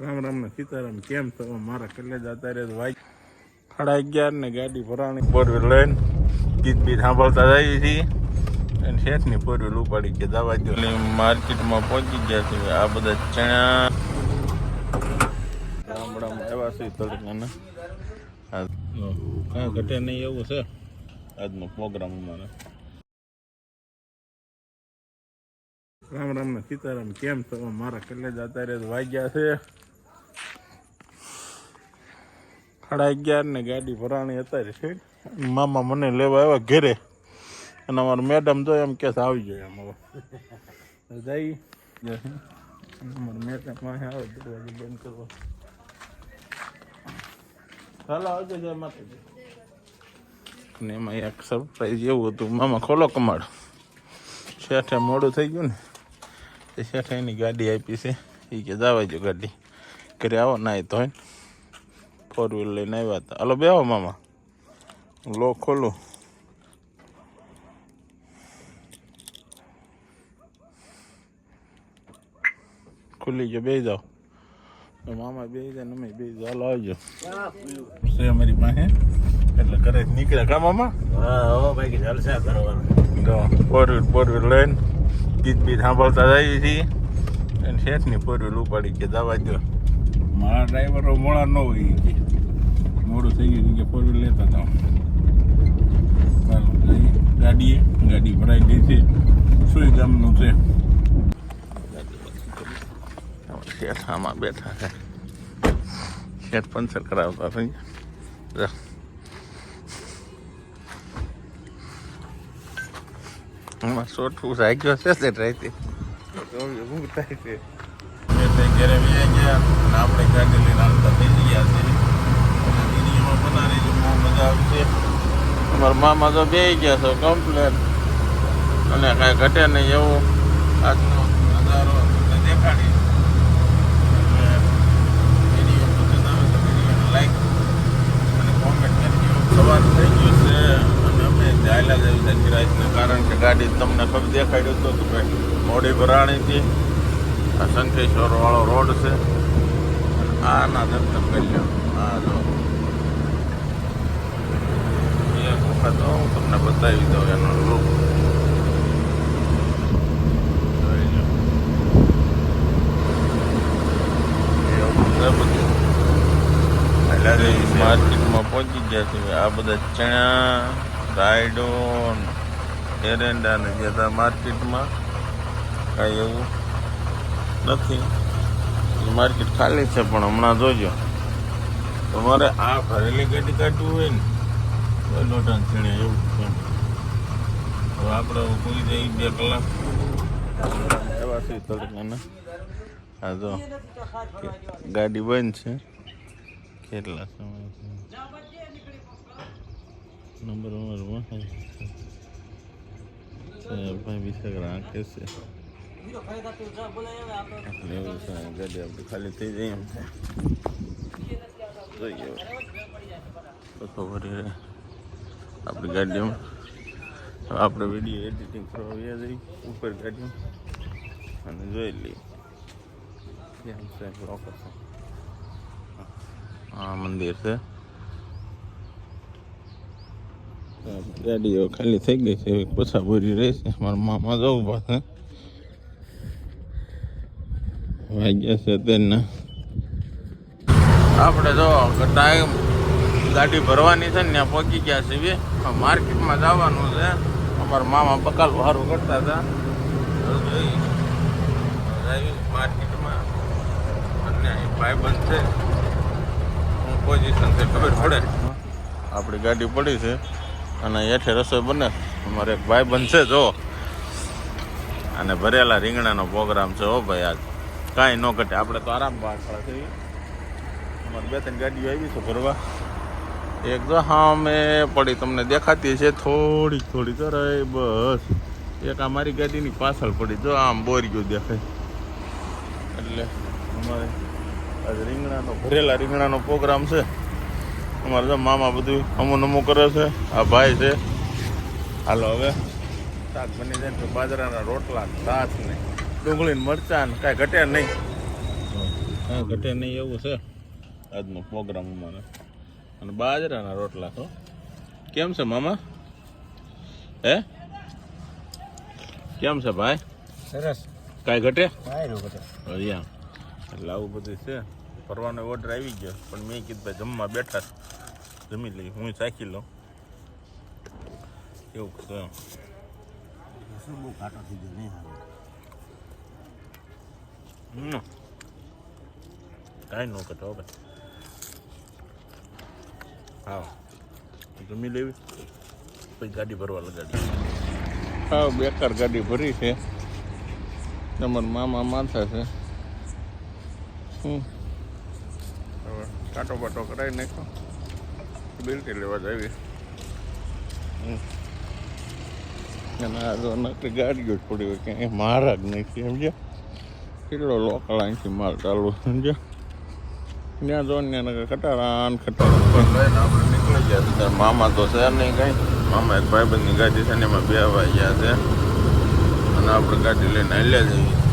રામ રામ ને સીતારામ કેમ છો? મારા કેટલે જતા રહે ભાઈ સાડા અગિયાર ને ગાડી ભરાણી. ફોર વ્હીલ લઈને ગીત બીત સાંભળતા જઈએ છીએ. અને શેઠની વ્હીલ ઉપાડી કે દવા દો માર્કેટમાં પહોંચી ગયા છે આ બધા ચણા. ગામડામાં આવ્યા છે તડકાના. કાંઈ ઘટે નહીં એવું છે. આજનો પ્રોગ્રામ અમારો. રામ રામ ને સીતારામ કેમ છો? મારા કલ્લે જતા રહે વાગ્યા છે. સાડા અગિયાર ને ગાડી ભરાણી અત્યારે છે. મામા મને લેવા આવ્યા ઘેરે. અને અમારું મેડમ તો એમ કે આવી જાય એમ હવે. જઈ. અમારા મેડમ આવે બંધ કરવા. ચાલો આવજો, જય એમાં એક સરપ્રાઈઝ હતું. મામા ખોલો કમાડ. શેઠે મોડું થઈ ગયું ને. એ શેઠે એની ગાડી આપી છે. એ કે, જવા જો ગાડી. ઘરે આવો ના તો હોય ફોર વ્હીલ લઈને આવ્યા હતા હલો બેહો મામા લો ખોલું ખુલી ગયો બે જાઓ મામા બે જાય અમે બે જાઓ હાલો આવજો છે અમારી પાસે એટલે ઘરે નીકળ્યા કા મામા હા ભાઈ જલસા કરવાના ફોર વ્હીલ ફોર વ્હીલ લઈને ગીત બીત સાંભળતા જઈએ છીએ અને શેઠની ફોર વ્હીલ ઉપાડી કે દવા દો મારા ડ્રાઈવરો મોડા ન હોય કે મોડું થઈ ગયું કે ફોર વ્હીલ લેતા હતા. ગાડીએ. ગાડી ભરાઈ ગઈ છે. સુઈ ગામનું છે? શેઠામાં બેઠા છે. શેઠ પંચર કરાવતા થઈ આમાં સોઠું રાખ્યો છે તે રાતે ઘરે ગયા. આપણે ગાડી લઈને આવતા થઈ ગયા છે અને વિડીયોમાં બનાવી જો બહુ મજા આવશે અમારા મામા તો બે ગયા છો કમ્પ્લેટ અને કાંઈ ઘટે નહીં એવું. આજનો નજારો તમને દેખાડી. સવાર થઈ ગયું છે, અને અમે ચાલ્યા જઈએ છીએ સિરાજને કારણ કે ગાડી તમને ખબર દેખાડ્યું હતું કે ભાઈ મોડી ભરાણીથી આ શંખેશ્વર વાળો રોડ છે. અને આના દર્શન કરી લો. આ જો વખત હું તમને બતાવી દઉં એનો રૂપ માર્કેટમાં પહોંચી ગયા છે આ બધા ચણા રાયડો એરંડા ને જે હતા માર્કેટમાં કાંઈ એવું નથી માર્કેટ ખાલી છે, પણ હમણાં જોજો. તમારે આ ભરેલી ગાડી કાઢવું હોય ને લોટાન છેડે એવું છે. હવે આપણે પૂરી જઈ બે કલાક. એવા છે તડકાના. હા જો ગાડી બંધ છે. કેટલા સમય છે? નંબર નંબર ભાઈ વિસકરા ગાડી આપણે ખાલી થઈ જઈએ એમ છે. જોઈએ તો ખબર આપણી ગાડીમાં આપણે વીડિયો એડિટિંગ કરવા વ્યા જઈ ઉપર ગાડીમાં અને જોઈ લઈએ. આ મંદિર છે. ગાડીઓ ખાલી થઈ ગઈ છે. પછા ભરી રહી મારા મામા જવું પાસે વાગ્યા છે તેના આપણે જો ટાઈમ ગાડી ભરવાની છે ને ત્યાં પહોંચી ગયા છીએ. માર્કેટમાં જવાનું છે. અમારા મામા બકાલ સારું કરતા હતા. માર્કેટમાં. અને ભાઈ બંધ છે. હું પોઝિશન છે ખબર પડે? આપણી ગાડી પડી છે. અને હેઠે રસોઈ બને. અમારે એક ભાઈ બનશે જો. અને ભરેલા રીંગણાનો પ્રોગ્રામ છે, હો ભાઈ આજ. કાંઈ ન ઘટે. આપણે તો આરામ પાછળ થઈ અમારે બે ત્રણ ગાડીઓ આવી છે ભરવા. એક તો હા મેં પડી. તમને દેખાતી છે થોડીક થોડી કરાય બસ. એક આ મારી ગાડીની પાછળ પડી. જો આમ બોરી દેખાય. એટલે અમારે આજે રીંગણાનો, ભરેલા રીંગણાનો પ્રોગ્રામ છે. અમારે તો મામા બધું અમું નમું કરે છે. આ ભાઈ છે. હાલો હવે શાક બની જાય તો બાજરાના રોટલા છાશ ને ડુંગળી મરચાં ને કાંઈ ઘટે નહીં. હા, ઘટે નહીં એવું છે. આજનો પ્રોગ્રામ અમારે. અને બાજરાના રોટલા તો કેમ છે મામા? હે? કેમ છે ભાઈ? સરસ. કાંઈ ઘટે? હરિયા એટલે આવું બધું છે. ફરવાનો ઓર્ડર આવી ગયો. પણ મેં કીધું ભાઈ જમવા બેઠા જમી લઈ હું ચાખી લઉં. એવું છે શું બહુ ઘાટો થઈ ગયો નહીં હમ. કાંઈ ન ઘટે હવે હા જમી લેવી. પછી ગાડી ભરવા લગાડી. હા બેકાર ગાડી ભરી છે. તમારા મામા માથા છે. હમ. હવે કાંટો બાટો કરાવી નાખો બિલ્ટી લેવા જાવી અને આ જો નકરી ગાડીઓ જ પડી હોય કે મારા જ નહીં સમજ્યા? કેટલો લોકલ અહીંથી માલ ચાલુ સમજ્યા? ત્યાં જો ને કટારાન ખટારા લઈને આપણે નીકળી ગયા છે મામા તો છે નહીં કઈ. મામા એક ભાઈબંધની ગાડી છે ને એમાં બે ગયા છે. અને આપણે ગાડી લઈને હાલ્યા જઈએ